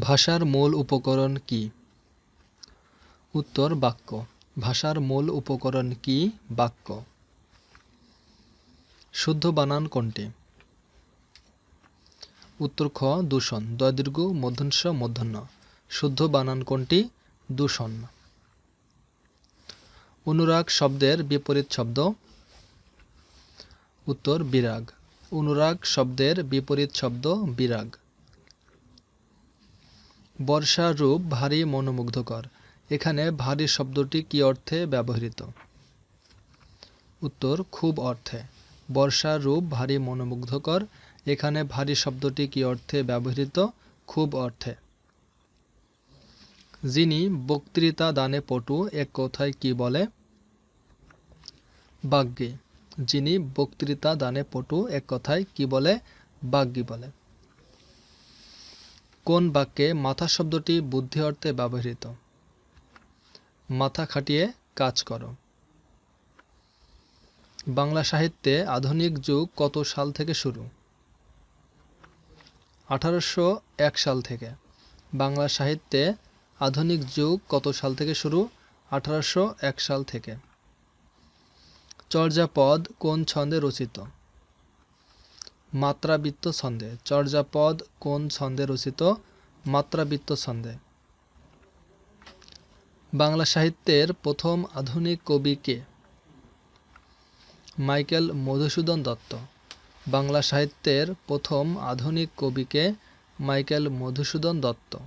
ভাষার মূল উপকরণ কি? উত্তর, বাক্য। ভাষার মূল উপকরণ কি? বাক্য। শুদ্ধ বানান কোনটি? উত্তর খ, দূষণ। দয়দীর্ঘ মধ্যংশ মূর্ধন্য শুদ্ধ বানান কোনটি? দূষণ। অনুরাগ শব্দের বিপরীত শব্দ। উত্তর, বিরাগ। অনুরাগ শব্দের বিপরীত শব্দ, বিরাগ। বর্ষা রূপ ভারী মনোমুগ্ধকর। এখানে ভারী শব্দটি কি অর্থে ব্যবহৃত? উত্তর, খুব অর্থে। বর্ষা রূপ ভারী মনোমুগ্ধকর। এখানে ভারী শব্দটি কি অর্থে ব্যবহৃত? খুব অর্থে। যিনি বক্তৃতা দানে পটু, এক কথায় কি বলে? বাগ্যী। যিনি বক্তৃতা দানে পটু, এক কথায় কি বলে? বাগ্যী বলে। কোন বাক্যে মাথা শব্দটি বুদ্ধি অর্থে ব্যবহৃত? মাথা খাটিয়ে কাজ করো। বাংলা সাহিত্যে আধুনিক যুগ কত সাল থেকে শুরু? আঠারোশো এক সাল থেকে। বাংলা সাহিত্যে আধুনিক যুগ কত সাল থেকে শুরু? আঠারোশো এক সাল থেকে। চর্যাপদ কোন ছন্দে রচিত? মাত্রাবৃত্ত ছন্দে। চর্যাপদ কোন ছন্দে রচিত? মাত্রাবৃত্ত ছন্দে। বাংলা সাহিত্যের প্রথম আধুনিক কবি কে? মাইকেল মধুসূদন দত্ত। বাংলা সাহিত্যের প্রথম আধুনিক কবিকে মাইকেল মধুসূদন দত্ত।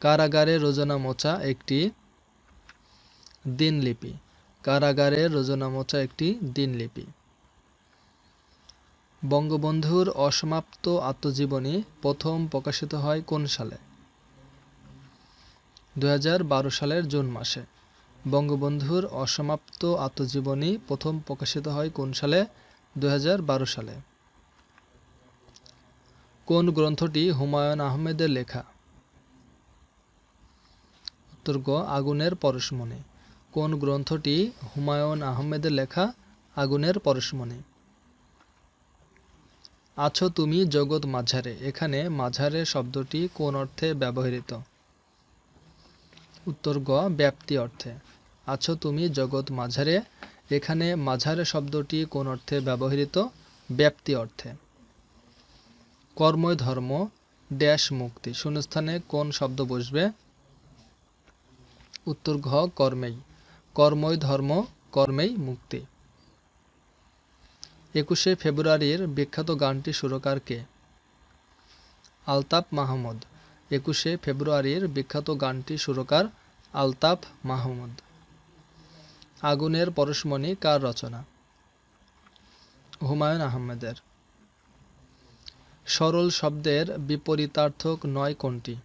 কারাগারে রোজনা মোচা একটি দিনলিপি। কারাগারে রোজনা মোচা একটি দিনলিপি। বঙ্গবন্ধুর অসমাপ্ত আত্মজীবনী প্রথম প্রকাশিত হয় কোন সালে? দুহাজার বারো সালের জুন মাসে। বঙ্গবন্ধুর অসমাপ্ত আত্মজীবনী প্রথম প্রকাশিত হয় কোন সালে? দুহাজার বারো সালে। কোন গ্রন্থটি হুমায়ুন আহমেদের লেখা? উত্তর গ, আগুনের পরশমণি। কোন গ্রন্থটি হুমায়ুন আহমেদের লেখা? আগুনের পরশমণি। আছো তুমি জগৎ মাঝারে। এখানে মাঝারে শব্দটি কোন অর্থে ব্যবহৃত? উত্তর গ, ব্যাপ্তি অর্থে। আছো তুমি জগৎ মাঝারে। এখানে মাঝারে শব্দটি কোন অর্থে ব্যবহৃত? ব্যাপ্তি অর্থে। কর্মই ধর্ম, ড্যাশ মুক্তি। শূন্যস্থানে কোন শব্দ বসবে? উত্তর ঘ, কর্মেই। কর্মই ধর্ম, কর্মেই মুক্তি। একুশে ফেব্রুয়ারির বিখ্যাত গানটি সুরকার কে? আলতাফ মাহমুদ। একুশে ফেব্রুয়ারির বিখ্যাত গানটি সুরকার আলতাফ মাহমুদ। আগুনের পরশমণি কার রচনা? হুমায়ুন আহমেদের। সরল শব্দের বিপরীতার্থক নয় কোনটি?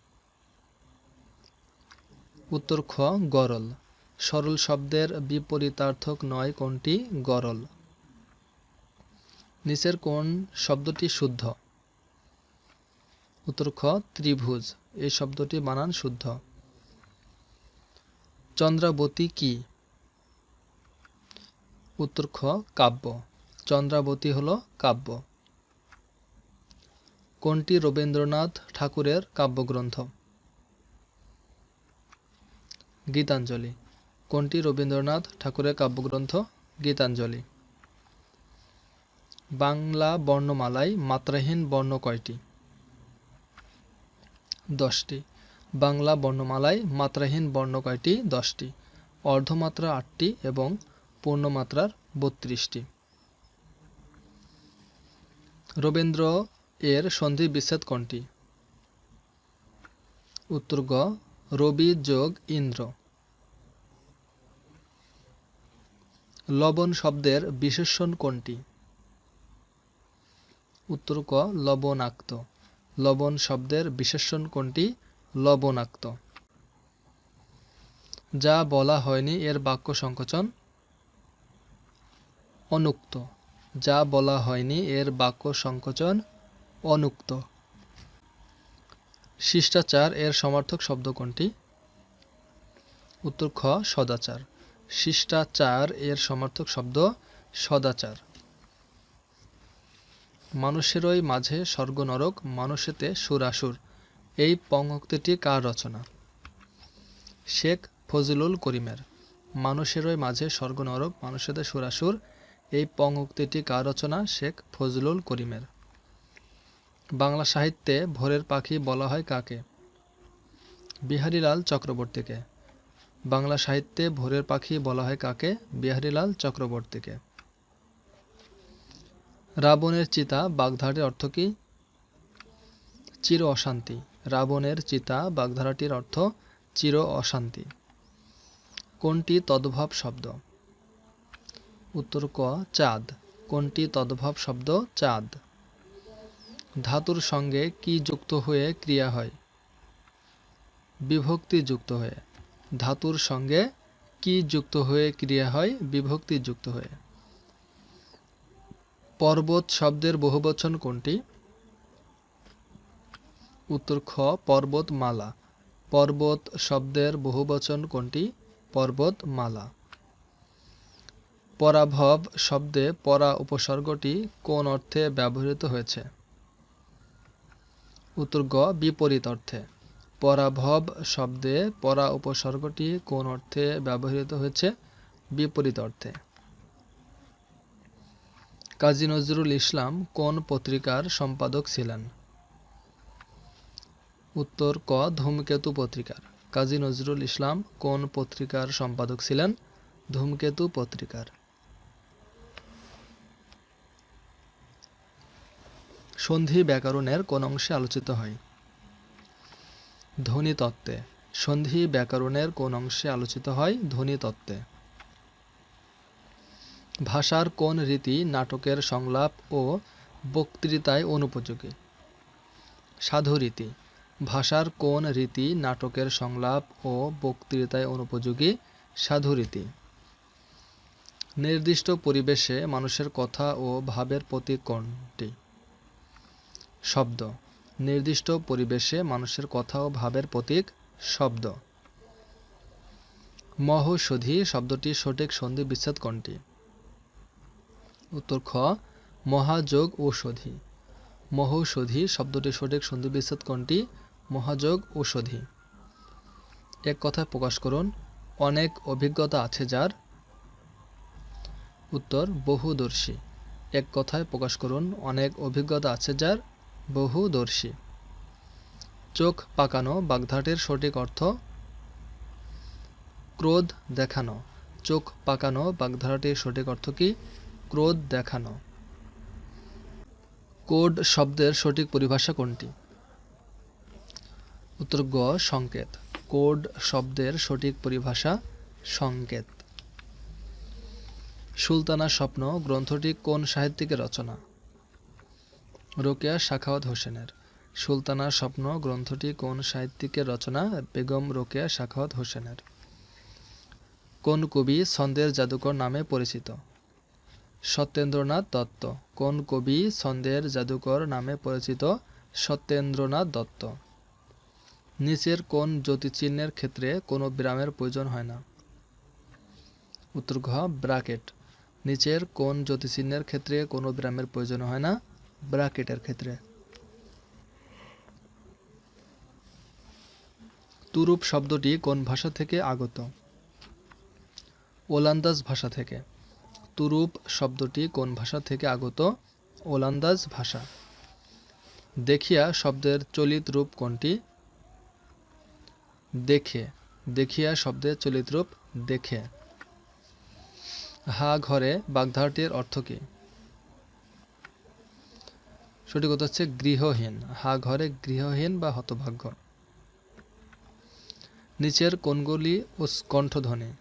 উত্তর খ, গরল। সরল শব্দের বিপরীতার্থক নয় কোনটি? গরল। নিচের কোন শব্দটি শুদ্ধ? উত্তর খ, ত্রিভুজ। এই শব্দটি বানান শুদ্ধ। চন্দ্রাবতী কি? উত্তর খ, কাব্য। চন্দ্রাবতী হল কাব্য। কোনটি রবীন্দ্রনাথ ঠাকুরের কাব্যগ্রন্থ? গীতাঞ্জলি। কোনটি রবীন্দ্রনাথ ঠাকুরের কাব্যগ্রন্থ? গীতাঞ্জলি। বাংলা বর্ণমালায় মাত্রাহীন বর্ণ কয়টি? দশটি। বাংলা বর্ণমালায় মাত্রাহীন বর্ণ কয়টি? দশটি। অর্ধমাত্রা আটটি এবং পূর্ণমাত্রার বত্রিশটি। রবীন্দ্র এর সন্ধি বিচ্ছেদ কোনটি? উত্তর গ, রবি যোগ ইন্দ্র। লবণ শব্দের বিশেষণ কোনটি? উত্তর ক লবণাক্ত। লবণ শব্দের বিশেষণ কোনটি? লবণাক্ত। যা বলা হয়নি এর বাক্য সংকোচন। অনুক্ত। যা বলা হয়নি এর বাক্য সংকোচন। অনুক্ত। শিষ্টাচার এর সমার্থক শব্দ কোনটি? উত্তর খ, সদাচার। শিষ্টাচার এর সমার্থক শব্দ সদাচার। মানুষেরই মাঝে স্বর্গ নরক মানুষেতে সুরাসুর। এই পঙ্ক্তিটি কার রচনা? শেখ ফজলুল করিমের। মানুষেরই মাঝে স্বর্গ নরক মানুষেদের সুরাসুর। এই পঙ্ক্তিটি কার রচনা? শেখ ফজলুল করিমের। বাংলা সাহিত্যে ভোরের পাখি বলা হয় কাকে? বিহারীলাল চক্রবর্তীকে। বাংলা সাহিত্যে ভোরের পাখি বলা হয় কাকে? বিহারীলাল চক্রবর্তীকে। রাবণের চিতা বাগধারাটির অর্থ কি? চির অশান্তি। রাবণের চিতা বাগধারাটির অর্থ চির অশান্তি। কোনটি তদ্ভব শব্দ? উত্তর ক, চাঁদ। কোনটি তদ্ভব শব্দ? চাঁদ। ধাতুর সঙ্গে কি যুক্ত হয়ে ক্রিয়া হয়? বিভক্তি যুক্ত হয়ে। ধাতুর সঙ্গে কি যুক্ত হয়ে ক্রিয়া হয়? বিভক্তি যুক্ত হয়ে। পর্বত শব্দের বহুবচন কোনটি? উত্তর খ, পর্বতমালা। পর্বত শব্দের বহুবচন কোনটি? পর্বতমালা। পরাভব শব্দে পরা উপসর্গটি কোন অর্থে ব্যবহৃত হয়েছে? উত্তর গ, বিপরীত অর্থে। পরাভব শব্দে পরা উপসর্গটি কোন অর্থে ব্যবহৃত হয়েছে? বিপরীত অর্থে। কাজী নজরুল ইসলাম কোন পত্রিকার সম্পাদক ছিলেন? উত্তর ক, ধূমকেতু পত্রিকার। কাজী নজরুল ইসলাম কোন পত্রিকার সম্পাদক ছিলেন? ধূমকেতু পত্রিকার। সন্ধি ব্যাকরণের কোন অংশে আলোচিত হয়? ধ্বনি তত্ত্বে। সন্ধি ব্যাকরণের কোন অংশে আলোচিত হয়? ধ্বনি তত্ত্বে। ভাষার কোন রীতি নাটকের সংলাপ ও বক্তৃতায় অনুপযোগী? সাধু রীতি, ভাষার কোন রীতি নাটকের সংলাপ ও বক্তৃতায় অনুপযোগী? সাধু রীতি, নির্দিষ্ট পরিবেশে মানুষের কথা ও ভাবের প্রতীক কোনটি? শব্দ, নির্দিষ্ট পরিবেশে মানুষের কথা ও ভাবের প্রতীক শব্দ। মহৌষধি শব্দটি সঠিক সন্ধি বিচ্ছেদ কোনটি? উত্তর খ, মহাযোগ ঔষধি। মহৌষধি শব্দটি সঠিক সন্ধি বিচ্ছেদ কোনটি? মহাযোগ ঔষধি। এক কথায় প্রকাশ করুন, অনেক অভিজ্ঞতা আছে যার। উত্তর, বহুদর্শী। এক কথায় প্রকাশ করুন, অনেক অভিজ্ঞতা আছে যার, বহুদর্শী। চোখ পাকানো, বাগধাটের সঠিক অর্থ। ক্রোধ দেখানো, চোখ পাকানো বাগধারাটির সঠিক অর্থ কি? ক্রোধ দেখানো। কোড শব্দের সঠিক পরিভাষা কোনটি? উত্তর গ, সংকেত। কোড শব্দের সঠিক পরিভাষা সংকেত। সুলতানা স্বপ্ন গ্রন্থটি কোন সাহিত্যিকের রচনা? রোকেয়া শাখাওয়াত হোসেনের। সুলতানা স্বপ্ন গ্রন্থটি কোন সাহিত্যিকের রচনা? বেগম রোকেয়া শাখাওয়াত হোসেনের। কোন কবি ছন্দের জাদুকর নামে পরিচিত? সত্যেন্দ্রনাথ দত্ত। কোন কবি ছন্দের জাদুকর নামে পরিচিত সত্যেন্দ্রনাথ দত্ত? নিচের কোন জ্যোতিচিহ্নের ক্ষেত্রে কোনো বিরামের প্রয়োজন হয় না? উত্তর ঘ, ব্রাকেট। নিচের কোন জ্যোতিচিহ্নের ক্ষেত্রে কোনো বিরামের প্রয়োজন হয় না? ব্রাকেটের ক্ষেত্রে। তুরুপ শব্দটি কোন ভাষা থেকে আগত? ওলান্দাজ ভাষা থেকে। তুরুপ শব্দটি কোন ভাষা থেকে আগত? ওলান্দাজ ভাষা। দেখিয়া শব্দের চলিত রূপ কোনটি? দেখে। দেখিয়া শব্দের চলিত রূপ দেখে। হা ঘরে বাগধারাটির অর্থ কী? সঠিক কথা হচ্ছে গৃহহীন। হা ঘরে গৃহহীন বা হতভাগ্য। নিচের কোনগুলি ও কণ্ঠধ্বনি।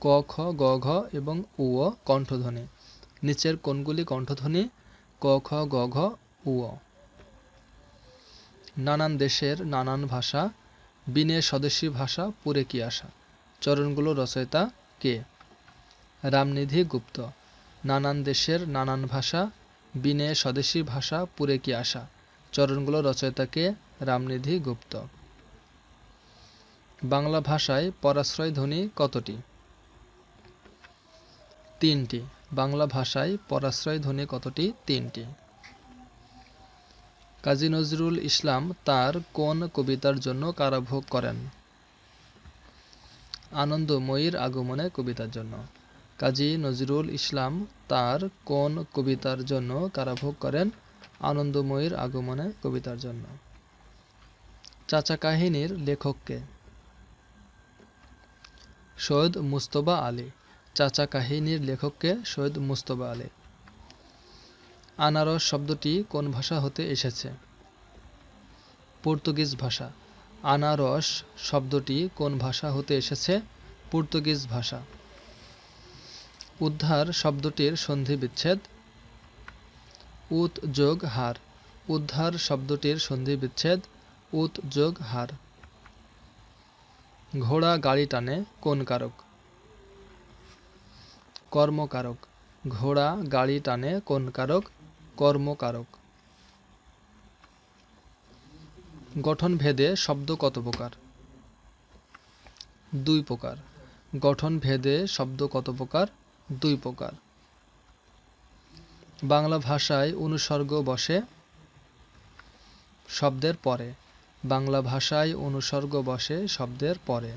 ক, খ, গ, ঘ এবং উ কণ্ঠধ্বনি। নিচের কোনগুলি কণ্ঠধ্বনি, ক, খ, গ, ঘ, উ নানান দেশের নানান ভাষা, বিনে স্বদেশী ভাষা, পুরে কি আসা চরণগুলো রচয়িতা কে? রামনিধি গুপ্ত। নানান দেশের নানান ভাষা, বিনে স্বদেশী ভাষা, পুরে কি আসা চরণগুলো রচয়িতাকে রামনিধি গুপ্ত। বাংলা ভাষায় পরাশ্রয় ধ্বনি কতটি? তিনটি। বাংলা ভাষায় পরাশ্রয় ধ্বনি কতটি? তিনটি। কাজী নজরুল ইসলাম তার কোন কবিতার জন্য কারাভোগ করেন? আনন্দময়ীর আগমনে কবিতার জন্য। কাজী নজরুল ইসলাম তার কোন কবিতার জন্য কারাভোগ করেন? আনন্দময়ীর আগমনে কবিতার জন্য। চাচা কাহিনীর লেখককে। সৈয়দ মুস্তফা আলী। চাচা কাহিনীর লেখককে সৈয়দ মুস্তফা আলী। আনারস শব্দটি কোন ভাষা হতে এসেছে? পর্তুগিজ ভাষা। আনারস শব্দটি কোন ভাষা হতে এসেছে? পর্তুগিজ ভাষা। উদ্ধার শব্দটির সন্ধি বিচ্ছেদ। উত যোগ হার। উদ্ধার শব্দটির সন্ধি বিচ্ছেদ। উত যোগ হার। ঘোড়া গাড়ি টানে কোন কারক? কর্মকারক। ঘোড়া, গাড়ি টানে কোন কারক কর্মকারক। গঠন ভেদে শব্দ কত প্রকার? দুই প্রকার। গঠন ভেদে শব্দ কত প্রকার? দুই প্রকার। বাংলা ভাষায় অনুসর্গ বসে শব্দের পরে। বাংলা ভাষায় অনুসর্গ বসে শব্দের পরে।